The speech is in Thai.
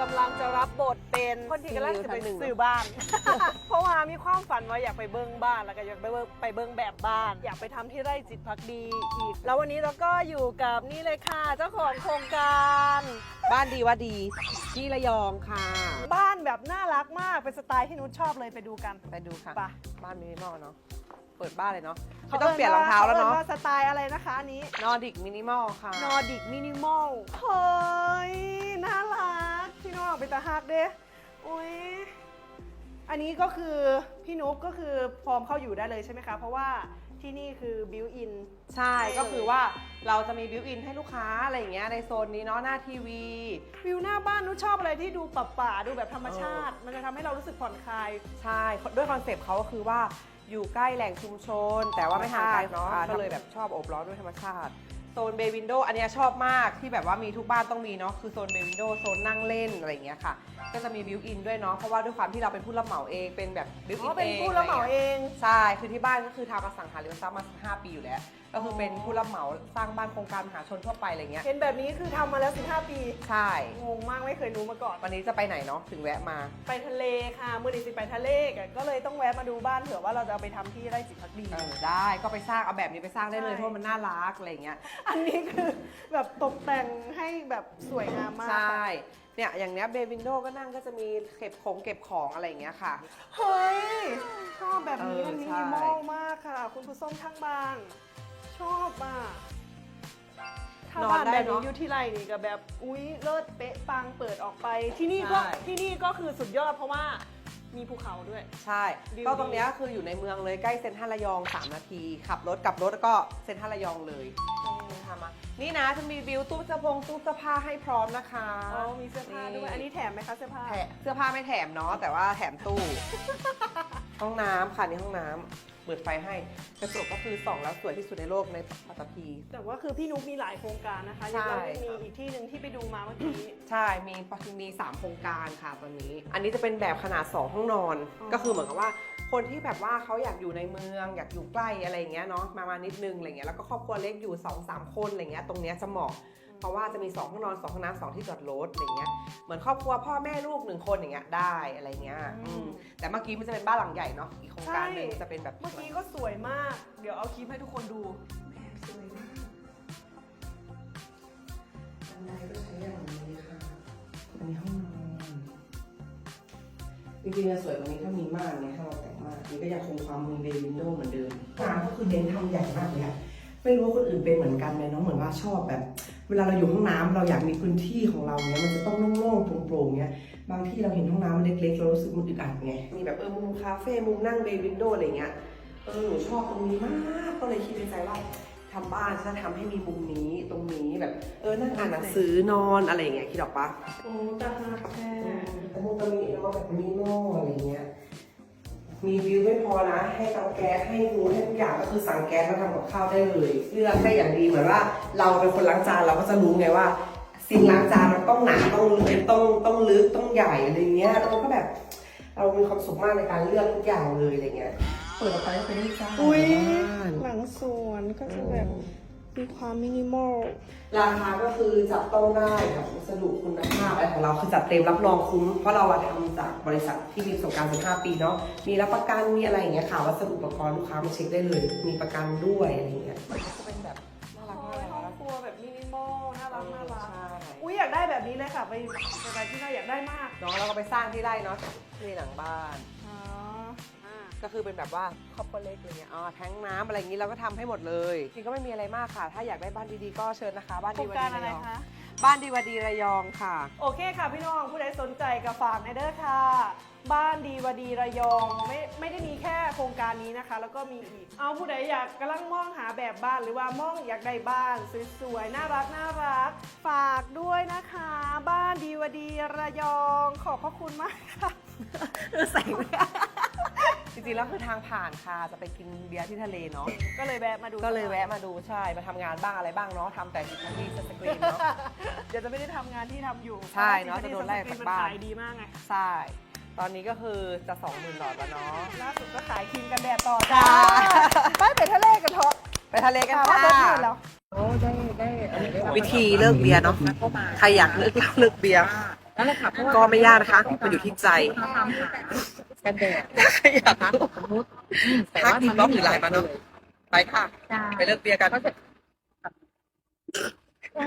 กำลังจะรับบทเป็นคนที่กำลังจะไปซื้อบ้าน เพราะว่ามีความฝันว่าอยากไปเบิ้งบ้านแล้วก็อยากไปเบิ้งไปเบิ้งแบบบ้าน อยากไปทำที่ไร่จิตพักดีอีก แล้ววันนี้เราก็อยู่กับนี่เลยค่ะเจ้าของโครงการ บ้านดีว่าดีที่ระยองค่ะ บ้านแบบน่ารักมากเป็นสไตล์ที่นุชชอบเลยไปดูกัน ไปดูค่ะ ไป บ้านมินิมอลเนาะเปิดบ้านเลยเนาะไม่ต้องเปลี่ยนรองเท้าแล้วเนาะขอิ้ว่สไตล์อะไรนะคะอันนี้ นอร์ดิกมินิมอลค่ะ นอร์ดิกมินิมอลเฮ้ย ตาฮักเด้อุ้ยอันนี้ก็คือพี่นุ๊กก็คือฟอร์มเข้าอยู่ได้เลยใช่ไหมคะ เพราะว่าที่นี่คือบิวอินใช่ก็คือว่าเราจะมีบิวอินให้ลูกค้าอะไรอย่างเงี้ยในโซนนี้เนาะหน้าทีวีวิวหน้าบ้านนุชชอบอะไรที่ดูป่าป่าๆดูแบบธรรมชาติ มันจะทำให้เรารู้สึกผ่อนคลาย ใช่ด้วยคอนเซปต์เขาก็คือว่าอยู่ใกล้แหล่งชุมชน แต่ว่าไม่ห่างไกลเนาะอ่าก็เลยแบบชอบโอบล้อมด้วยธรรมชาติ โซนเบย์วินโดอันเนี้ยชอบมากที่แบบว่ามีทุกบ้านต้องมีเนาะคือโซนเบย์วินโดโซนนั่งเล่นอะไรอย่างเงี้ยค่ะ ก็จะมีบิวอินด้วยเนาะเพราะว่าด้วยความที่เราเป็นผู้รับเหมาเองเป็นแบบบิวอ๋อิอนเป็นเองผู้รับเหมาเอง ใช่ คือที่บ้านก็คือทำอสังหาริมทรัพย์มา 15 ปีอยู่แล้วก็คือเป็นผู้รับเหมาสร้างบ้านโครงการมหาชนทั่วไปอะไรเงี้ยเห็นแบบนี้คือทำมาแล้ว 15 ปี ใช่ งงมากไม่เคยรู้มาก่อน วันนี้จะไปไหนเนาะถึงแวะมา ไปทะเลค่ะ มือดีสิไปทะเลกันก็เลยต้องแวะมาดูบ้านเผื่อว่าเราจะเอาไปทำที่ไร่จิตพักดี เออได้ก็ไปสร้างเอาแบบนี้ไปสร้างได้เลยใช่ เพราะมันน่ารักอะไรเงี้ยอันนี้คือแบบตกแต่งให้แบบสวยงามมากใช่ค่ะเนี่ยอย่างเนี้ยเบย์วินโดก็นั่งก็จะมีเก็บของเก็บของอะไรอย่างเงี้ยค่ะ เฮ้ยชอบแบบนี้เออมันมิใช่ นิมอลมากค่ะ คุณผู้ส้มข้างบ้านชอบอะถ้านอนบ้านได้แบบนี้เนอะอยู่ที่ไรนี่ก็แบบอุ้ยเลิศเป๊ะปังเปิดออกไป ที่นี่ก็ใช่ ที่นี่ก็คือสุดยอดเพราะว่ามีภูเขาด้วย ใช่ วิวก็ตรงเนี้ยคืออยู่ในเมืองเลยใกล้เซ็นทรัลระยอง 3 นาที ขับรถกลับรถแล้วก็เซ็นทรัลระยองเลยทำมานี่นะจะมีวิวตู้เสื้อผงตู้เสื้อผ้าให้พร้อมนะคะอ๋อมีเสื้อผ้าด้วย อันนี้แถมไหมคะเสื้อผ้า แถมเสื้อผ้าไม่แถมเนาะแต่ว่าแถมตู้ ห้องน้ำค่ะนี่ห้องน้ำเปิดไฟให้กระจกก็คือส่องแล้วสวยที่สุดในโลกในปัตตภี แต่ว่าคือพี่นุ๊กมีหลายโครงการนะคะใช่ยังเรามีอีกที่หนึ่งที่ไปดูมาเมื่อกี้ ใช่ มีมีสามโครงการค่ะตอนนี้ อันนี้จะเป็นแบบขนาด 2 ห้องนอน อ๋อ ก็คือเหมือนกับว่า คนที่แบบว่าเขาอยากอยู่ในเมือง อยากอยู่ใกล้อะไรอย่างเงี้ยเนาะ มามานิดนึงอะไรเงี้ย แล้วก็ครอบครัวเล็กอยู่ 2 3 คนอะไรเงี้ย ตรงเนี้ยจะเหมาะ เพราะว่าจะมี 2 ห้องนอน 2 ห้องน้ำสองที่จอดรถอะไรเงี้ยเหมือนครอบครัวพ่อแม่ลูกหนึ่งคนอย่างเงี้ยได้อะไรเงี้ยอืมแต่เมื่อกี้มันจะเป็นบ้านหลังใหญ่เนาะอีกโครงการหนึ่งจะเป็นแบบเมื่อกี้ก็สวยมาก เดี๋ยวเอาคลิปให้ทุกคนดูบันไดก็ใช้อย่างนี้ค่ะอันนี้ห้องนอนจริงๆจะสวยกว่านี้ถ้ามีม่านเนี่ยถ้าเราแต่งม่านนี่ก็ยังคงความมุมเบย์วินโดว์เหมือนเดิมร้านก็คือเน้นทำใหญ่มากเลยอะไม่รู้ว่าคนอื่นเป็นเหมือนกันไหมเนาะเหมือนว่าชอบแบบ เวลาเราอยู่ห้องน้ำเราอยากมีพื้นที่ของเราเนี่ยมันจะต้องโล่งๆโปร่งๆเนี่ยบางที่เราเห็นห้องน้ำมันเล็กๆเรารู้สึกมันอึดอัดไงมีแบบเออมุมคาเฟ่มุมนั่งเบย์วินโดว์อะไรเงี้ยเออหนูชอบตรงนี้มากก็เลยคิดในใจว่าทำบ้านจะทำให้มีมุมนี้ตรงนี้แบบ เออนั่งอ่านหนังสือนอนอะไรอย่างเงี้ยคิดออกปะโอ้ตาฮักแท้แต่มุมตรงนี้เนาะแบบมินิมอลอะไรเงี้ย มีวิวไม่พอนะ ให้เตาแก๊สให้รูให้ทุกอย่างก็คือสั่งแก๊สมาทำกับข้าวได้เลย เลือกได้อย่างดีเหมือนว่า เราเป็นคนล้างจานเราก็จะรู้ไงว่า สิ่งล้างจานมันต้องหนาต้องลึกต้องต้องลึกต้องใหญ่อะไรเงี้ยเราก็แบบ เรามีความสุขมากในการเลือกทุกอย่างเลยอะไรเงี้ยเปิดออกไปก็เป็นนี่จ้าอุ้ยบ้านหลังสวนก็จะแบบ มีความมินิมอล ราคาก็คือจับต้องได้กับวัสดุคุณภาพอะไรของเราคือจัดเต็มรับรองคุ้ม เพราะเราอะทำจากบริษัทที่มีประสบการณ์ 15 ปีเนาะ มีรับประกันมีอะไรอย่างเงี้ยค่ะ วัสดุอุปกรณ์ลูกค้ามาเช็คได้เลย มีประกันด้วยอะไรอย่างเงี้ยจะเป็นแบบน่ารักโอ้น่ายห้องรักครัวแบบมินิมอล น่ารักน่ารักใช่อุ้ยอยากได้แบบนี้เลยค่ะ ไปไปที่น่าอยากได้มาก เนาะเราก็ไปสร้างที่ไร่เนาะที่หลังบ้านอ๋ออ่า ก็คือเป็นแบบว่าครอบครัวเล็กอะไรเงี้ยอ๋อแทงน้ำอะไรอย่างงี้เราก็ทำให้หมดเลยจริงก็ไม่มีอะไรมากค่ะ ถ้าอยากได้บ้านดีๆก็เชิญนะคะ บ้านโครดีงวการดีอะไรระยองคะ บ้านดีวดีระยองค่ะ โอเคค่ะพี่น้องผู้ใดสนใจกับฝากในเด้อค่ะ บ้านดีวดีระยองไม่ไม่ได้มีแค่โครงการนี้นะคะ แล้วก็มีอีก เอาผู้ใดอยากกำลังมองหาแบบบ้านหรือว่ามองอยากได้บ้านสวยๆน่ารักน่ารัก ฝากด้วยนะคะ บ้านดีวดีระยองขอบพระคุณมากค่ะ ใส่ไม่ จริงๆแล้วคือทางผ่านค่ะจะไปกินเบียร์ที่ทะเลเนาะก็เลยแวะมาดูก็เลยแวะมาดูใช่มาทำงานบ้างอะไรบ้างเนาะทำแต่ที่ที่สกรีนเนาะ เดี๋ยวจะไม่ได้ทำงานที่ทำอยู่ใช่เนอะจะโดนไล่ออกจากบ้านมันขายดีมากไงใช่ตอนนี้ก็คือจะสองหมื่นหลอดแล้วเนาะล่าสุดก็ขายครีมกันแดดต่อจ้าไปไปทะเลกันเถอะไปทะเลกันค่ะค่ะว่าเบิร์ดหมดแล้ววิธีเลิกเบียร์เนาะใครอยากเลิกเหล้าเลิกเบียร์ นั่นแหละค่ะเพราะว่าก็ไม่ยากนะคะ มันอยู่ที่ใจ เราทำหากันแดดอยากนะคะรู้สมมติอืมแต่ทักว่าอิมันนบ็ไม่อกซ์หรือไลน์มาเนอะไปค่ะใช่ไปเลิกเบียร์กันก็จะใช่